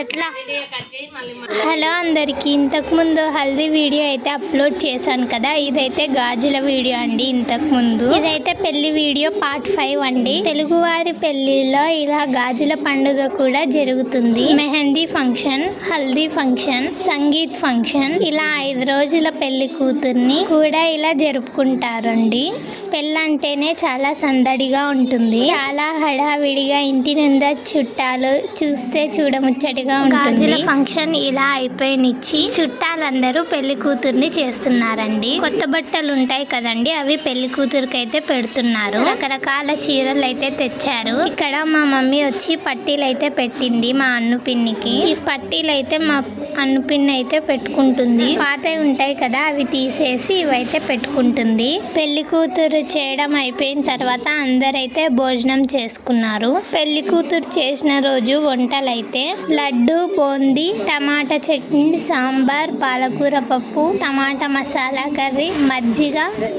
ఎట్లా? హలో అందరికీ ఇంతకు ముందు హల్దీ వీడియో అయితే అప్లోడ్ చేశాను కదా ఇదైతే గాజుల వీడియో అండి ఇంతకు ముందు ఇదైతే పెళ్ళి వీడియో పార్ట్ ఫైవ్ అండి. తెలుగువారి పెళ్ళిలో ఇలా గాజుల పండుగ కూడా జరుగుతుంది. Mehndi function haldi function sangeet function ఇలా ఐదు రోజుల పెళ్ళి కూతుర్ని కూడా ఇలా జరుపుకుంటారండి. పెళ్ళంటేనే చాలా సందడిగా ఉంటుంది. చాలా హడావిడిగా ఇంటి నిండా చుట్టాలు చూస్తే చూడముచ్చటి ఉంటుంది. గాజుల ఫంక్షన్ ఇలా అయిపోయినిచ్చి చుట్టాలందరూ పెళ్ళి కూతుర్ని చేస్తున్నారండి. కొత్త బట్టలు ఉంటాయి కదండి అవి పెళ్ళి కూతురికి అయితే పెడుతున్నారు. రకరకాల చీరలు అయితే తెచ్చారు. ఇక్కడ మా మమ్మీ వచ్చి పట్టీలు అయితే పెట్టింది మా అన్ను పిన్నికి. ఈ పట్టీలు అయితే మా అన్ను పిన్ని అయితే పెట్టుకుంటుంది. పాతవి ఉంటాయి కదా అవి తీసేసి ఇవైతే పెట్టుకుంటుంది. పెళ్ళి కూతురు చేయడం అయిపోయిన తర్వాత అందరైతే భోజనం చేసుకున్నారు. పెళ్ళి కూతురు చేసిన రోజు వంటలైతే లడ్డు బూందీ టమాటా చట్నీ సాంబార్ పాలకూర పప్పు టమాటా మసాలా కర్రీ మజ్జిగ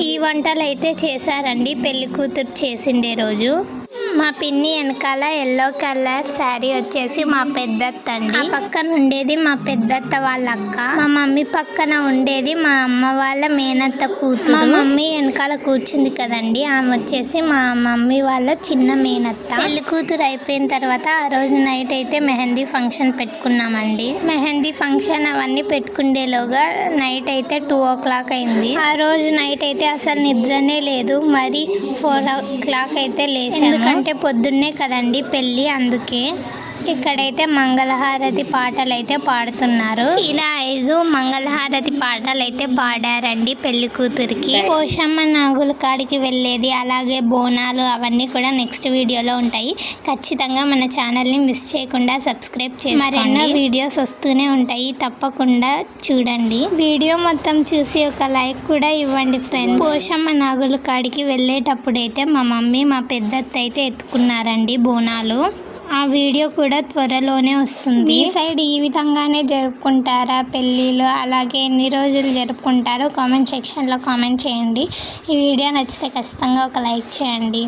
ఈ వంటలు అయితే చేశారండి పెళ్ళి కూతురు చేసిండే రోజు. మా పిన్ని వెనకాల ఎల్లో కలర్ శారీ వచ్చేసి మా పెద్దత్త అండి పక్కన ఉండేది మా పెద్దత్త వాళ్ళ అక్క మా మమ్మీ పక్కన ఉండేది మా అమ్మ వాళ్ళ మేనత్త కూతురు. మా మమ్మీ వెనకాల కూర్చుంది కదండి. ఆమె వచ్చేసి మా మమ్మీ వాళ్ళ చిన్న మేనత్త. పెళ్ళి కూతురు అయిపోయిన తర్వాత ఆ రోజు నైట్ అయితే మెహందీ ఫంక్షన్ పెట్టుకున్నామండి. మెహందీ ఫంక్షన్ అవన్నీ పెట్టుకుండేలోగా నైట్ అయితే టూ ఓ క్లాక్ అయింది. ఆ రోజు నైట్ అయితే అసలు నిద్రనే లేదు. మరి ఫోర్ ఓ క్లాక్ అయితే లేచాను ఎందుకంటే పొద్దున్నే కదండి పెళ్ళి అందుకే. ఇక్కడైతే మంగళహారతి పాటలు అయితే పాడుతున్నారు. ఇలా ఐదు మంగళహారతి పాటలు అయితే పాడారండి పెళ్ళి కూతురికి. పోషమ్మ నాగుల కాడికి వెళ్ళేది అలాగే బోనాలు అవన్నీ కూడా నెక్స్ట్ వీడియోలో ఉంటాయి. ఖచ్చితంగా మన ఛానల్ని మిస్ చేయకుండా సబ్స్క్రైబ్ చేసి మరెన్నో వీడియోస్ వస్తూనే ఉంటాయి తప్పకుండా చూడండి. వీడియో మొత్తం చూసి ఒక లైక్ కూడా ఇవ్వండి ఫ్రెండ్స్. పోషమ్మ నాగుల కాడికి వెళ్ళేటప్పుడు అయితే మా మమ్మీ మా పెద్దత్త అయితే ఎత్తుకున్నారండి బోనాలు. ఆ వీడియో కూడా త్వరలోనే వస్తుంది. మీ సైడ్ ఈ విధంగానే జరుపుకుంటారా పెళ్ళిళ్ళు? అలాగే ఎన్ని రోజులు జరుపుకుంటారో కామెంట్ సెక్షన్లో కామెంట్ చేయండి. ఈ వీడియో నచ్చితే ఖచ్చితంగా ఒక లైక్ చేయండి.